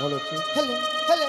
বলেছি hello hello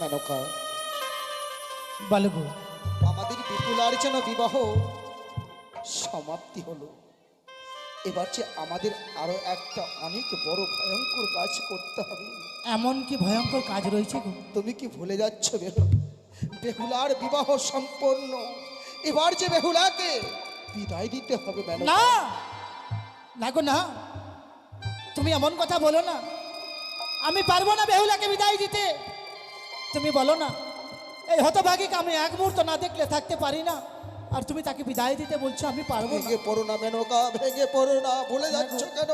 Menaka বলো গো আমাদের বিপুলার যেন বিবাহ সমাপ্তি হলো। এবার যে আমাদের আরও একটা অনেক বড় ভয়ঙ্কর কাজ করতে হবে। এমন কি ভয়ঙ্কর কাজ রয়েছে গো? তুমি কি ভুলে যাচ্ছ বেহু বেহুলার বিবাহ সম্পন্ন। এবার যে বেহুলাকে বিদায় দিতে হবে না! না গো না। তুমি এমন কথা বলো না। আমি পারব না বেহুলাকে বিদায় দিতে। তুমি বলো না এই হতভাগীকে আমি এক মুহূর্ত না দেখলে থাকতে পারি না। আর তুমি তাকে বিদায় দিতে বলছো আমি পারব ভেঙে পড়ো না মেনকা ভেঙে পড়ো না ভুলে যাচ্ছ কেন?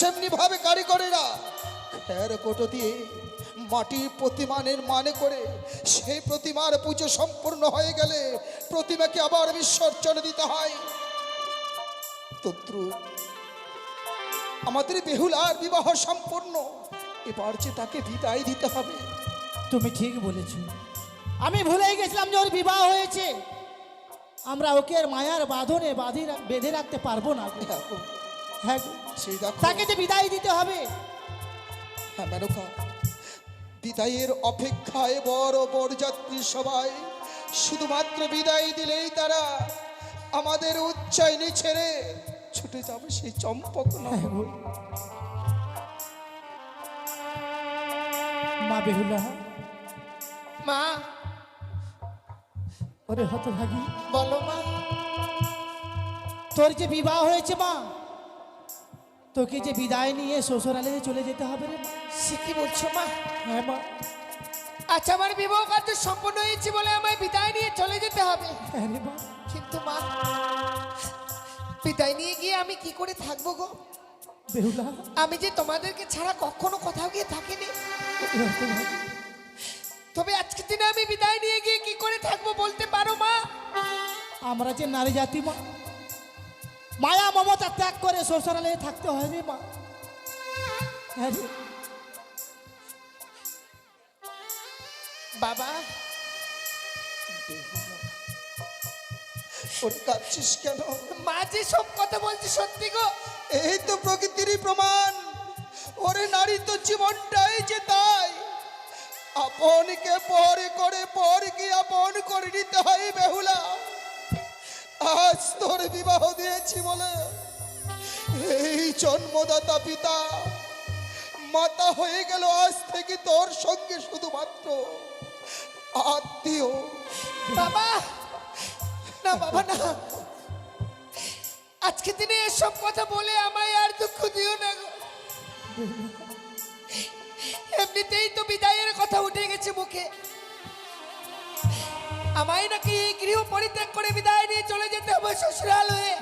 যেমনি ভাবে কারিগরেরা খের কোটো দিয়ে মাটির প্রতিমানের মানে করে সেই প্রতিমার পুজো সম্পূর্ণ হয়ে গেলে প্রতিমাকে আবার বিসর্জন দিতে হয়। তদ্রু আমাদের বেহুলার বিবাহ সম্পূর্ণ এবার যে তাকে বিদায় দিতে হবে। তুমি ঠিক বলেছ। আমি ভুলেই গেছিলাম যে ওর বিবাহ হয়েছে। আমরা ওকে মায়ার বাঁধনে বাঁধি বেঁধে রাখতে পারব না। হ্যাঁ হ্যাঁ তাকে যে বিদায় দিতে হবে। হ্যাঁ মেনকা বিদায়ের অপেক্ষায় বড় বরযাত্রী সবাই শুধুমাত্র বিদায় দিলেই তারা আমাদের উচ্চাইনি ছেড়ে ছুটে যাবে সেই চম্পক নয় হ্যাঁ মা বেহুলা। মা ওরে হতভাগী। বলো মা তোর যে বিবাহ হয়েছে মা তোকে যে বিদায় নিয়ে শ্বশুরালে চলে যেতে হবে রে। সে কি বলছো মা? হ্যাঁ মা। আচ্ছা আমার বিবাহ কার্য সম্পূর্ণ হয়েছে বলে আমায় বিদায় নিয়ে চলে যেতে হবে। হ্যাঁ রে মা। কিন্তু মা বিদায় নিয়ে গিয়ে আমি কি করে থাকব গো? বেহুলা। আমি যে তোমাদেরকে ছাড়া কখনো কোথাও গিয়ে থাকিনি। তবে আজকে দিনে আমি বিদায় নিয়ে গিয়ে বলতে পারো মা? আমরা যে নারী জাতি মা। মায়া মমতা ত্যাগ করে শ্বশুরালে থাকতে হয় রে মা। হ্যাঁ বাবা। ওরে কাঁদছিস কেন? মা যে সব কথা বলছে সত্যি গো। এই তো প্রকৃতিরই প্রমাণ। ওরে নারী তো জীবনটাই যে তাই। আপনকে পর করে পর কি আপন করে নিতে হয় বেহুলা। আজ তোর বিবাহ দিয়েছি বলে এই জন্মদাতা পিতা, মাতা হয়ে গেল আজ থেকে তোর সঙ্গে শুধুমাত্র আত্মীয়। বাবা, না বাবা, না। আজকে দিনে এসব কথা বলে আমায় আর দুঃখ দিও না এমনিতেই তো বিদায়ের কথা উঠে গেছে মুখে। আমায় নাকি এই গৃহ পরিত্যাগ করে বিদায় নিয়ে চলে যেতে হবে শ্বশুরাল হয়ে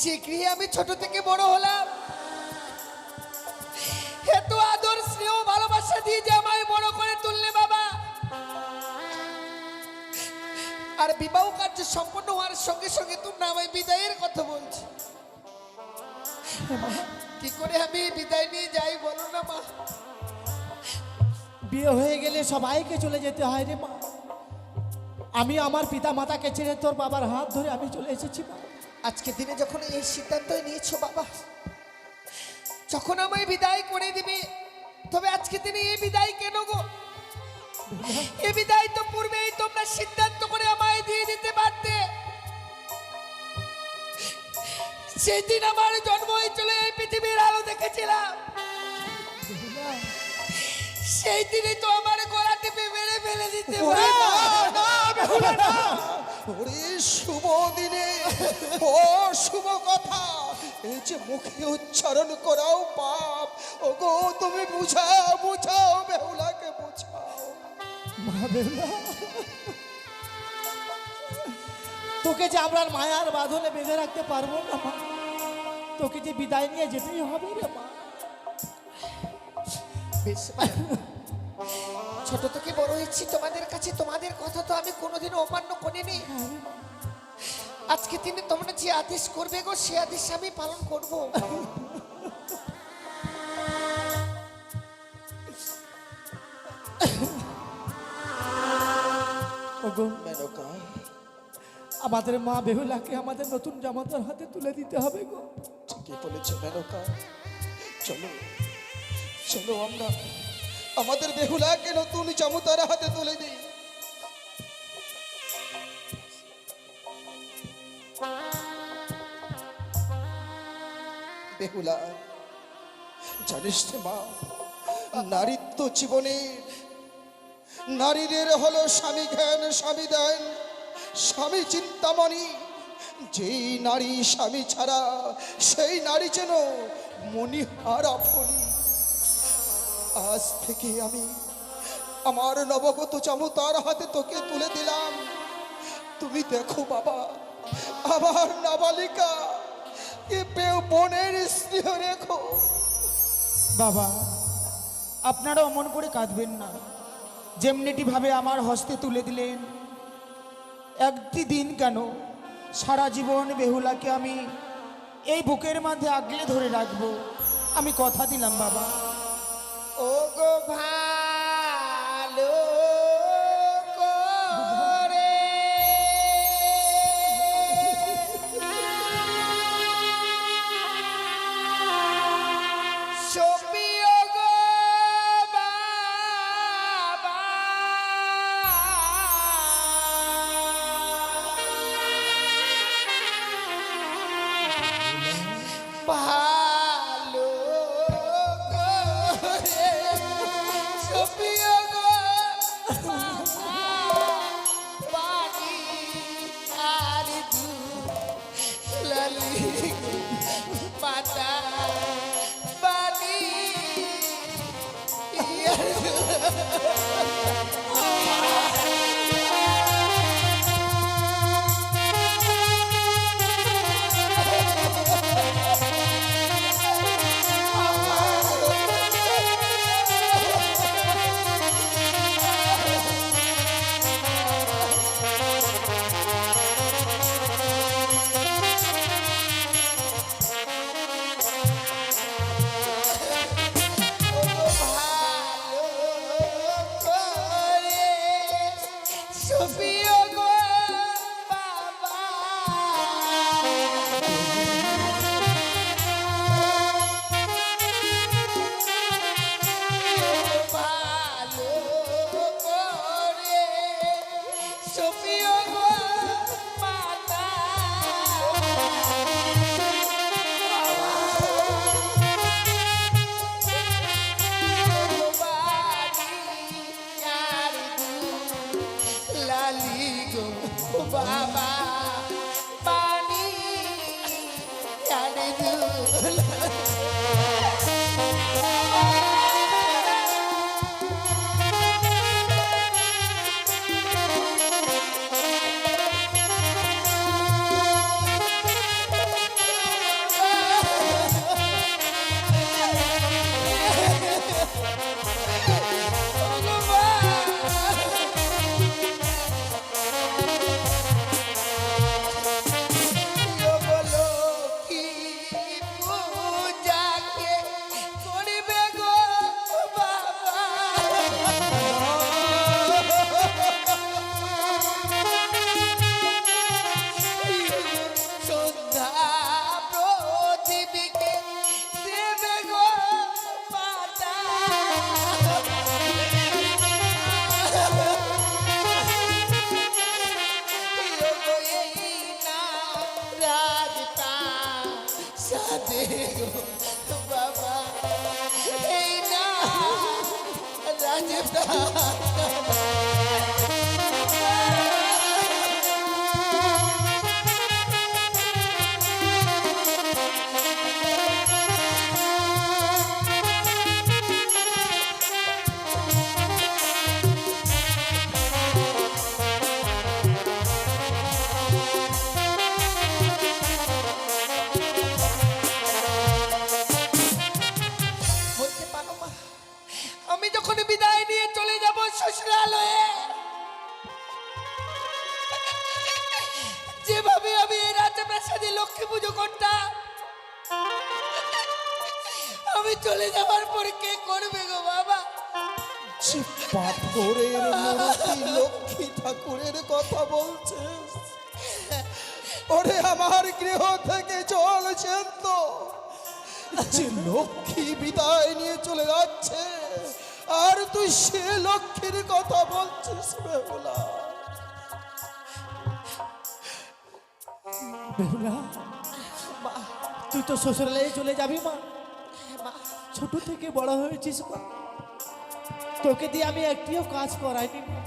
যে গৃহে আমি ছোট থেকে বড় হলাম এত আদর, স্নেহ, ভালোবাসা দিয়ে যে আমায় বড় করে তুললে বাবা। আর বিবাহ কার্য সম্পন্ন হওয়ার সঙ্গে সঙ্গে তোমরা আমায় বিদায়ের কথা বলছো। কি করে আমি বিদায় নিয়ে যাই বলো না মা? বিয়ে হয়ে গেলে সবাইকে চলে যেতে হয় রে মা। আমি আমার পিতা মাতাকে ছেড়ে তোর বাবার হাত ধরে আমি চলে এসেছি মা। আজকে দিনে যখন এই সিদ্ধান্ত নিয়েছো বাবা যখন আমায় বিদায় করে দিবে তবে আজকে দিনে এই বিদায় কেন গো? এ বিদায় তো পূর্বেই তোমরা সিদ্ধান্ত করে আমায় দিয়ে দিতে পারতে সেদিন আমার জন্ম হয়েছিল এই পৃথিবীর আলো দেখেছিলাম। সেই দিনে তো আমার গলা টিপে মেরে ফেলে দিতে ওরে না, না, বেহুলা না। ওরে শুভ দিনে ও শুভ কথা এই যে মুখে উচ্চারণ করাও পাপ ও গো তুমি বুঝাও বুঝাও বেহুলাকে বুঝাও। মা। বেহুলা তোকে যে আমরা মায়ার বাঁধনে বেঁধে রাখতে পারব না মা। তোকে যে বিদায় নিয়ে যেতেই হবে রে মা। ছোট থেকে বড় হয়েছি তোমাদের কাছে তোমাদের কথা তো আমি কোনোদিন অমান্য করিনি হ্যাঁ আজকে তিনি তোমরা যে আদেশ করবে গো সে আদেশ আমি পালন করব। আমাদের মা বেহুলাকে আমাদের নতুন জামাতার হাতে তুলে দিতে হবে গো। ঠিকই বলেছ মেনকা চলো চলো আমরা আমাদের বেহুলাকে নতুন জামুতার হাতে তুলে দিই। বেহুলা, জানিস মা, নারীত্ব জীবনের নারীদের হলো স্বামী জ্ঞান, স্বামী দেন স্বামী চিন্তামণি। যেই নারী স্বামী ছাড়া, সেই নারী যেন মণিহারা ফণি আজ থেকে আমি আমার নবগত চামুতার হাতে তোকে তুলে দিলাম। তুমি দেখো বাবা, আমার নাবালিকা, এ বোনের স্নেহ রেখো। বাবা আপনারা অমন করে কাঁদবেন না। যেমনিটি ভাবে আমার হস্তে তুলে দিলেন, একটি দিন কেন সারা জীবন বেহুলাকে আমি এই বুকের মধ্যে আগলে ধরে রাখব। আমি কথা দিলাম, বাবা। ও গো ভালো সপিও বাবা এই না রাজতা চলে যাওয়ার পরে কে করবে গো বাবা? পাথরের মূর্তি লক্ষ্মী ঠাকুরের কথা বলছে ওরে আমার গৃহ থেকে চলছেন তো যে লক্ষ্মী বিদায় নিয়ে চলে যাচ্ছে আর তুই সে লক্ষ্মীর কথা বলছিস বেহুলা। বেহুলা তুই তো শ্বশুরালয়ে চলে যাবি মা। মা। ছোট থেকে বড় হয়েছিস মা। তোকে দিয়ে আমি একটিও কাজ করাইনি মা।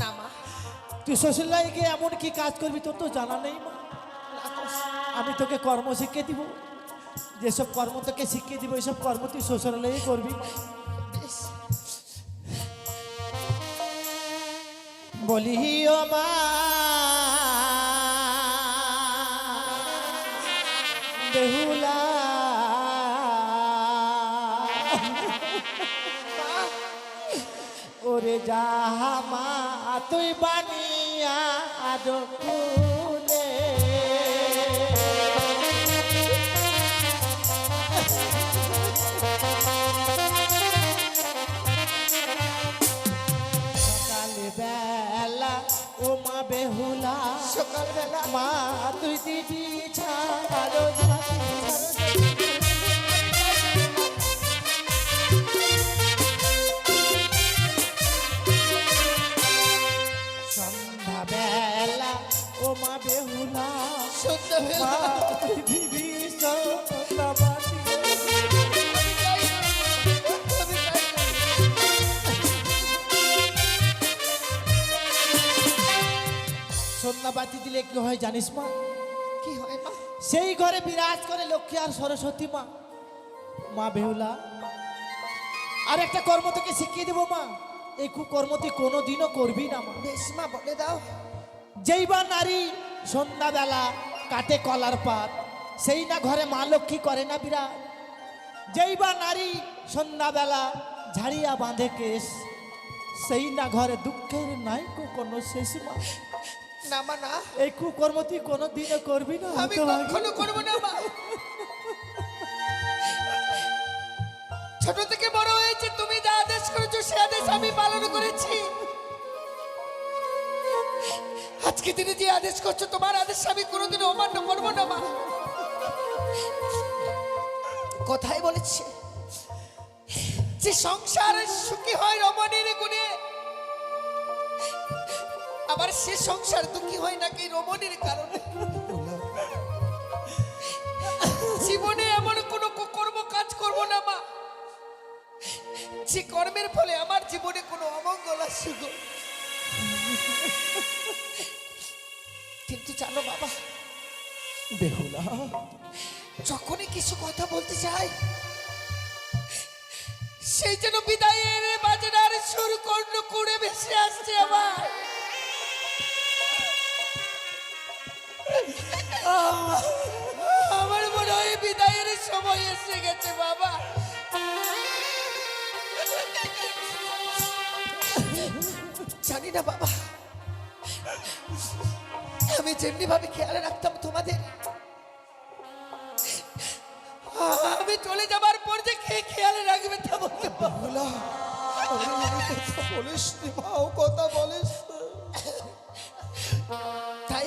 না মা। তুই শ্বশুরালয়ে গিয়ে এমন কি কাজ করবি তোর তো জানা নেই মা। আমি তোকে কর্ম শিখিয়ে দিব। যেসব কর্ম তোকে শিখিয়ে দিব এইসব কর্ম তুই শ্বশুরালয়ে করবি। বলি ও মা ওরে যাহা তুই বানিয়া আদো ফুলে সকালে বেলা ও মা বেহুলা সকালবেলা মা তুই দিদি ছাড়ো। সন্ধ্যাবাতি। দিলে কি হয় জানিস মা? কি হয় মা? সেই ঘরে বিরাজ করে লক্ষ্মী আর সরস্বতী মা। মা বেহুলা আর একটা কর্ম তোকে শিখিয়ে দেবো মা। এই কুকর্ম তুই কোনো দিনও করবি না মা। বেশ মা বলে দাও। যেই বা নারী সন্ধ্যাবেলা কাটে কলার পাত। সেই না ঘরে মা লক্ষ্মী করে না বিরাট। যেই বা নারী সন্ধ্যাবেলা ঝাড়িয়া বাঁধে কেশ সেই না ঘরে দুঃখের নাই কো কোনো শেষ মা। না মা না। এই কুকর্ম তুই কোনো দিনও করবি না আমি। কখনো করব না মা। ছোট থেকে বড় হয়েছে তুমি যা আদেশ করেছ সে আদেশ আমি পালন করেছি। আজকে দিনে যে আদেশ করছ, তোমার আদেশ আমি কোনোদিন অমান্য করব না, মা। কোথায় বলেছে, যে সংসার সুখী হয় রমণীর গুণে, আবার সে সংসার দুঃখী হয় নাকি রমণীর কারণে? জীবনে এমন কোনো কর্ম কাজ করব না, মা, যে কর্মের ফলে আমার জীবনে বেহুলা যখনই কিছু কথা বলতে চাই, সেই যেন বিদায়ের বাজনার সুর কর্ণ করে ভেসে আসছে আমার। আমার মনে হয় বিদায়ের সময় এসে গেছে, বাবা। জানি না, বাবা। আমি যেমনি ভাবে খেয়াল রাখতাম তোমাদের আমি চলে যাবার পর যে খেয়ে খেয়াল রাখবে তা বলতে কথা বলিস ও কথা বলিস তাই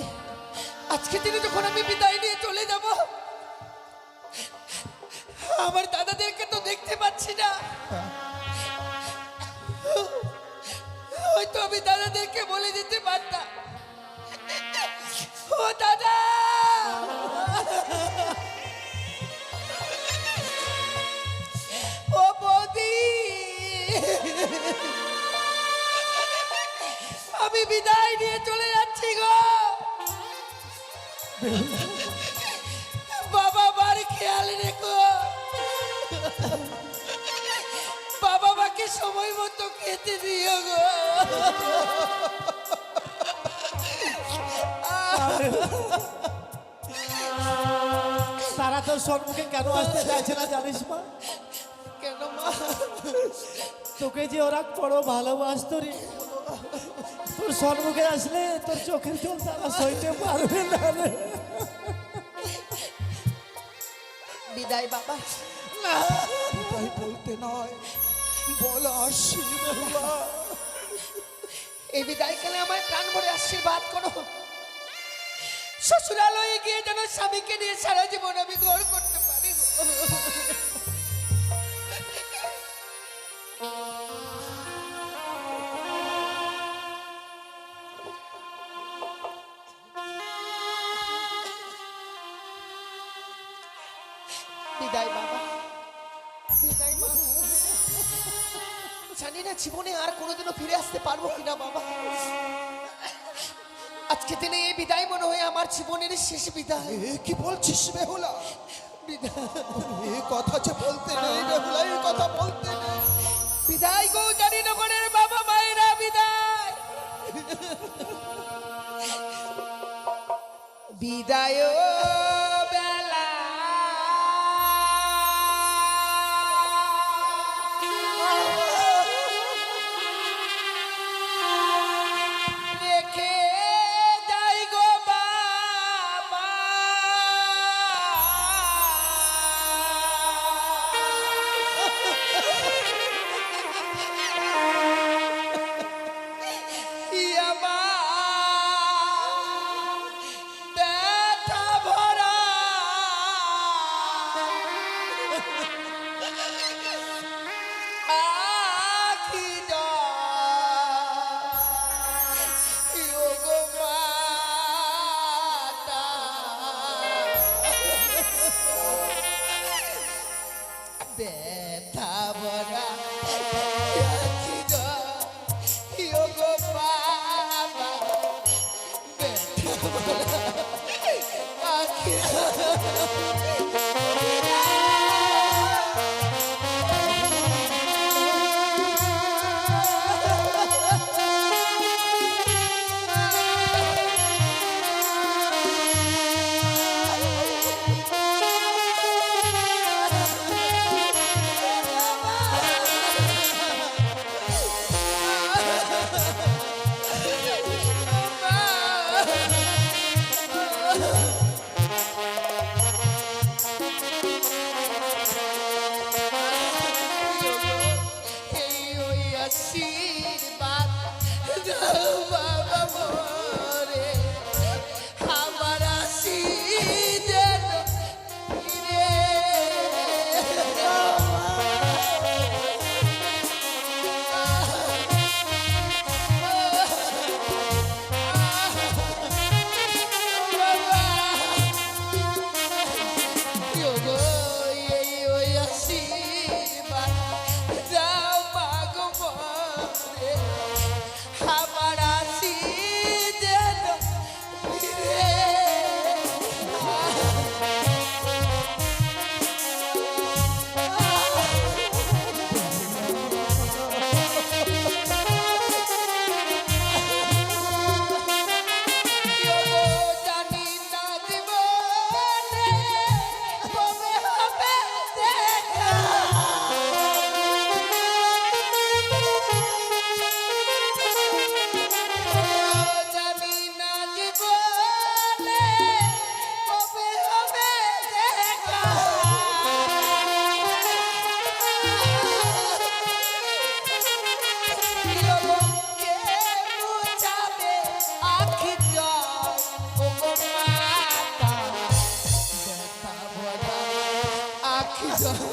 আজকে দিনে যখন আমি বিদায় নিয়ে চলে যাব আমার দাদাদেরকে তো দেখতে পাচ্ছি না। হয়তো আমি দাদাদেরকে বলে দিতে পারতাম। ও দাদা! বিদায় নিয়ে চলে যাচ্ছি গো। বাবা মার খেয়াল রেখো। বাবা মাকে সময় মতো খেতে দিও গো। তারা তোর সম্মুখে কেন আসতে চাইছে না জানিস মা? কেন মা? তোকে যে ওরা বড় ভালোবাসতো রে। তোর সন্মুখে আসলে তোর চোখের জল তারা সইতে পারবে না বিদায় বাবা। বিদায় বলতে নয় বল এই বিদায় বিদায়কালে আমার প্রাণ ভরে আশীর্বাদ করো। শ্বশুরালয়ে গিয়ে যেন স্বামীকে নিয়ে সারা জীবন আমি গড় করতে পারি জীবনে আর কোনোদিনও ফিরে আসতে পারব কিনা বাবা? আজকে দিনে এই বিদায় মনে হয় আমার জীবনের শেষ বিদায়। কি বলছিস বেহুলা? কথা যে বলতে নেই বেহুলা এই কথা বলতে নেই। বিদায় গো জানিনগরের বাবা মায়েরা বিদায়। বিদায় Jesus.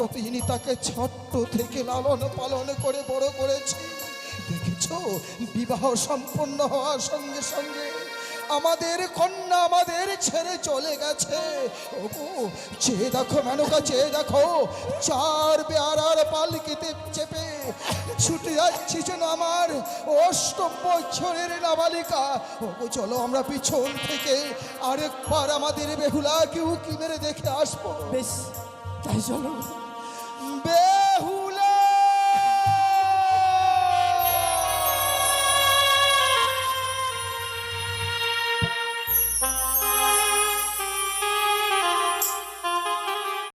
এতদিন তাকে ছোট্ট থেকে লালন পালন করে বড় করেছি। দেখেছ? বিবাহ সম্পন্ন হওয়ার সঙ্গে সঙ্গে আমাদের কন্যা আমাদের ছেড়ে চলে গেছে। ওগো চেয়ে দেখো মেনকা, চেয়ে দেখো। চার বেয়ারার পালকিতে চেপে ছুটে যাচ্ছি যেন আমার অষ্টম বছরের নাবালিকা। ওগো চলো আমরা পিছন থেকে আরেকবার আমাদের বেহুলা কেউ কি মেরে দেখে আসব? বেশ, তাই চলো। Yeah.